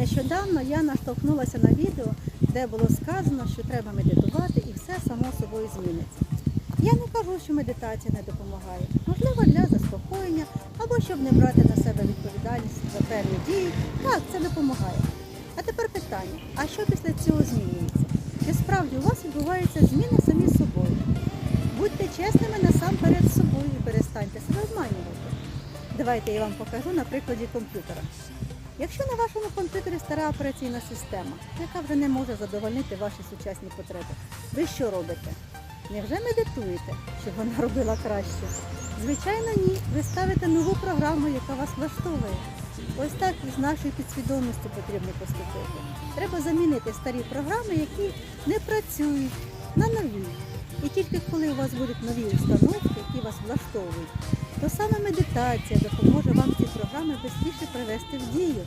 Нещодавно я наштовхнулася на відео, де було сказано, що треба медитувати і все само собою зміниться. Я не кажу, що медитація не допомагає. Можливо, для заспокоєння або щоб не брати на себе відповідальність за певні дії. Так, це допомагає. А тепер питання: а що після цього змінюється? Чи справді у вас відбуваються зміни самі з собою? Будьте чесними насамперед з собою і перестаньте себе обманювати. Давайте я вам покажу на прикладі комп'ютера. Якщо на вашому комп'ютері стара операційна система, яка вже не може задовольнити ваші сучасні потреби, ви що робите? Невже медитуєте, щоб вона робила краще? Звичайно, ні. Ви ставите нову програму, яка вас влаштовує. Ось так з нашою підсвідомістю потрібно поступити. Треба замінити старі програми, які не працюють, на нові. І тільки коли у вас будуть нові установки, які вас влаштовують, то саме медитація допоможе вам ці програми швидше привести в дію.